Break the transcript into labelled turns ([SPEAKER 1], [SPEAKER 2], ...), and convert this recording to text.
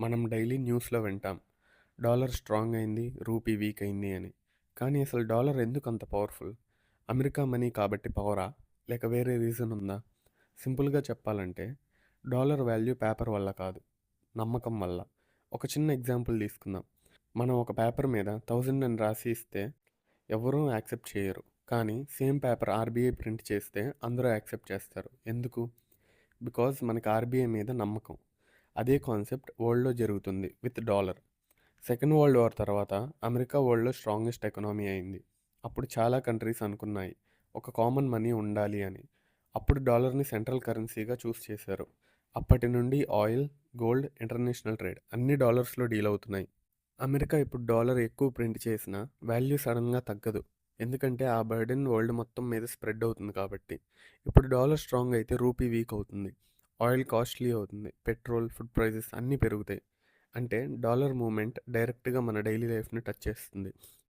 [SPEAKER 1] మనం డైలీ న్యూస్లో వింటాం. డాలర్ స్ట్రాంగ్ అయింది రూపీ వీక్ అయింది అని. కానీ అసలు డాలర్ ఎందుకు అంత పవర్ఫుల్? అమెరికా మనీ కాబట్టి పవరా? లేక వేరే రీజన్ ఉందా? సింపుల్గా చెప్పాలంటే డాలర్ వాల్యూ పేపర్ వల్ల కాదు నమ్మకం వల్ల. ఒక చిన్న ఎగ్జాంపుల్ తీసుకుందాం. మనం ఒక పేపర్ మీద థౌజండ్ అని రాసి ఇస్తే ఎవరూ యాక్సెప్ట్ చేయరు. కానీ సేమ్ పేపర్ ఆర్బీఐ ప్రింట్ చేస్తే అందరూ యాక్సెప్ట్ చేస్తారు. ఎందుకు? బికాజ్ మనకి ఆర్బీఐ మీద నమ్మకం. అదే కాన్సెప్ట్ వరల్డ్లో జరుగుతుంది with dollar. Second world war తర్వాత అమెరికా వరల్డ్లో స్ట్రాంగెస్ట్ ఎకనామీ అయింది. అప్పుడు చాలా కంట్రీస్ అనుకున్నాయి. ఒక కామన్ మనీ ఉండాలి అని. అప్పుడు డాలర్ని సెంట్రల్ కరెన్సీగా చూస్ చేశారు. అప్పటి నుండి ఆయిల్ గోల్డ్ ఇంటర్నేషనల్ ట్రేడ్ అన్ని డాలర్స్లో డీల్ అవుతున్నాయి. అమెరికా ఇప్పుడు డాలర్ ఎక్కువ ప్రింట్ చేసినా వాల్యూ సడన్గా తగ్గదు. ఎందుకంటే ఆ బర్డెన్ వరల్డ్ మొత్తం మీద స్ప్రెడ్ అవుతుంది కాబట్టి. ఇప్పుడు డాలర్ స్ట్రాంగ్ అయితే రూపీ వీక్ అవుతుంది. ఆయిల్ కాస్ట్లీ అవుతుంది. పెట్రోల్ ఫుడ్ ప్రైజెస్ అన్నీ పెరుగుతాయి. అంటే డాలర్ మూమెంట్ డైరెక్ట్గా మన డైలీ లైఫ్ని టచ్ చేస్తుంది.